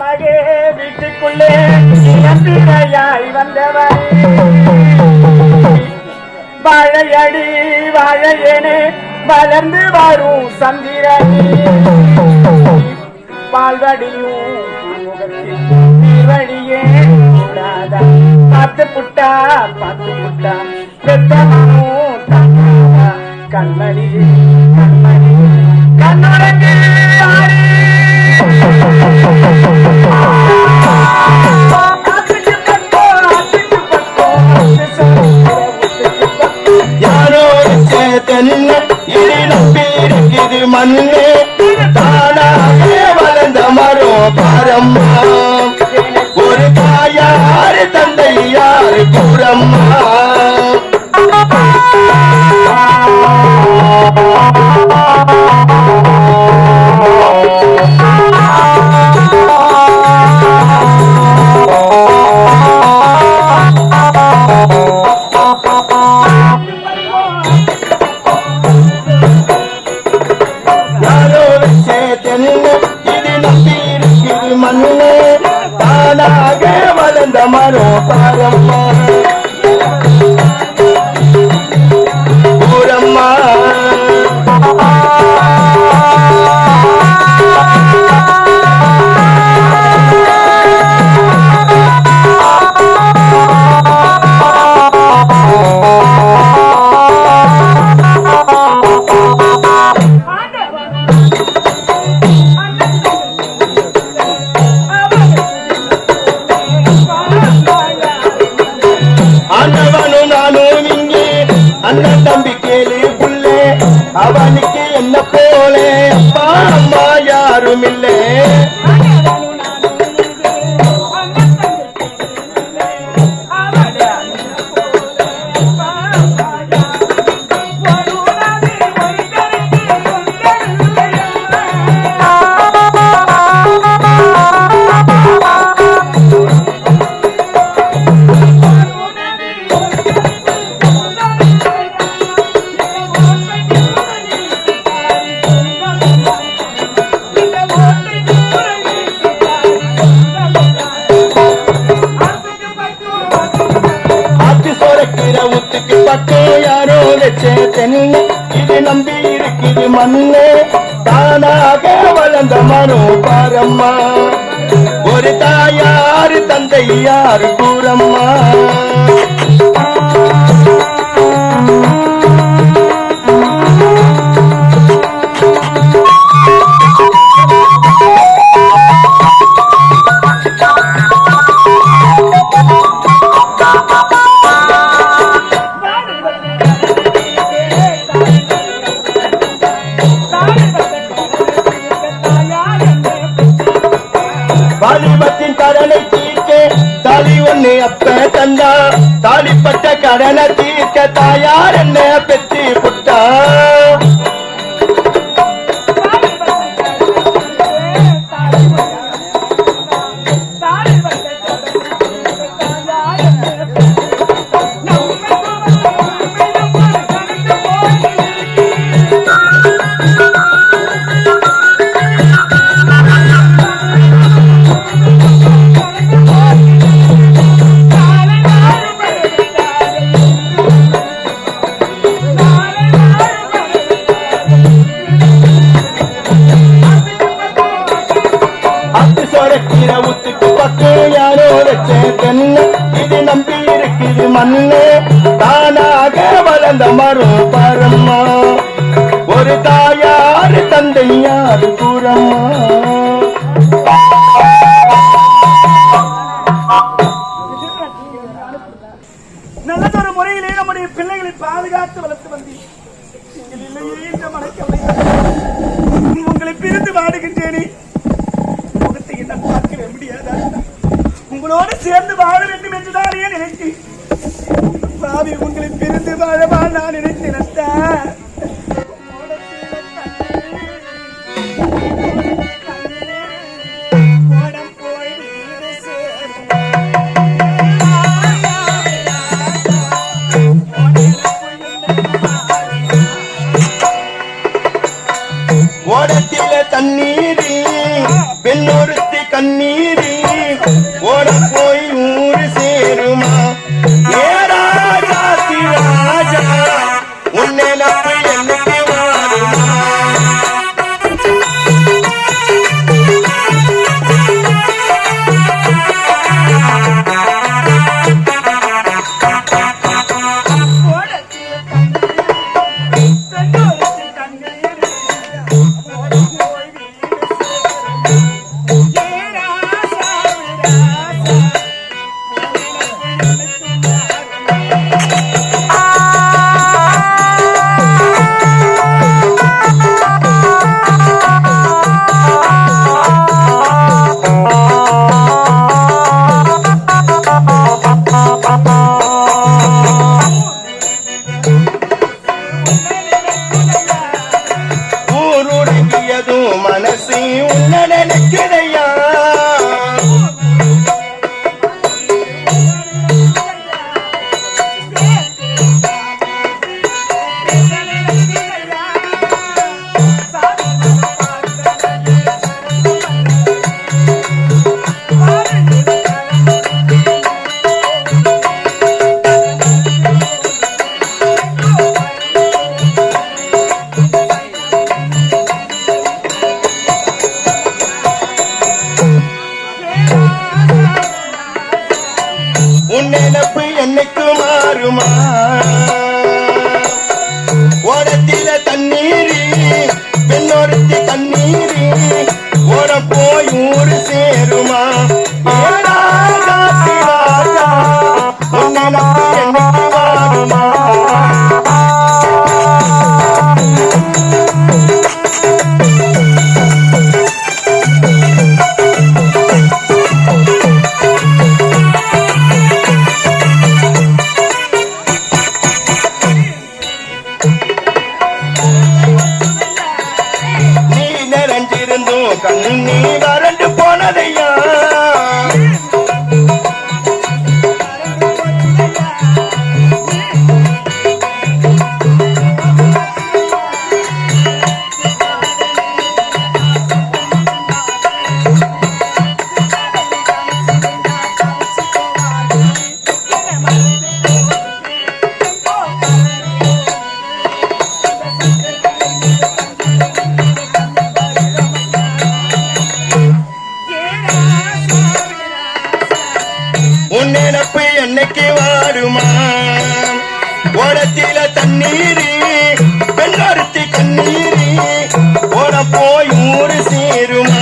மகே வீட்டுக்குள்ளே இளம்பிரையாய் வந்தவர். வாழையடி வாழையனே வளர்ந்து வரும் சந்திரனே. பால்வடியும் முகத்தில் பார்த்து புட்டா பார்த்து புட்டா? பெத்தமாவும் தங்கா கண்மணி கண்மணி கண்ணுறங்கு மண்ணே தானாக வளர்ந்த மரம் பாரம்மா. ஒரு தாயார் தந்தை யாரு கூறம்மா தானாக வளர்ந்த மரம் பாரம்மா அவனுக்கு ஆத்து சோரக்கிற யாரோ வச்ச தென்னை. இது நம்பி இருக்குது மண்ணு. தானாக வளர்ந்த மரம் பாரம்மா. ஒரு தாயாரு தந்தையாரு யாரு அப்ப தந்தா தாலிப்பட்ட கடனை தீர்க்க தாயார் என்ன யாரோ இது நம்பி இருக்குது மண்ணு. தானாக வளர்ந்த மரம் பரம்மா ஒரு தாயாறு தந்தையாறு கூறம்மா நல்லதொரு முறையிலே நம்முடைய பிள்ளைகளை பாதுகாத்து வளர்த்து வந்தீர். இல்லையே இந்த மனக்கவலை உங்களை பிரிந்து வாடுகின்றேனே. சேர்ந்து வாழ வேண்டும் என்றுதானே நினைத்தேன் பாவி உங்களை பிரிந்து வாழவா நான் நினைத்தேன் அத்தா. ஓடத்தில தண்ணீர் பெண்ணொருத்தி கண்ணீர் மாறுமா ஓடத்தில தண்ணீரி பெண்ணொருத்தி கண்ணீரி. ஓட போய் ஊரு சேருமா?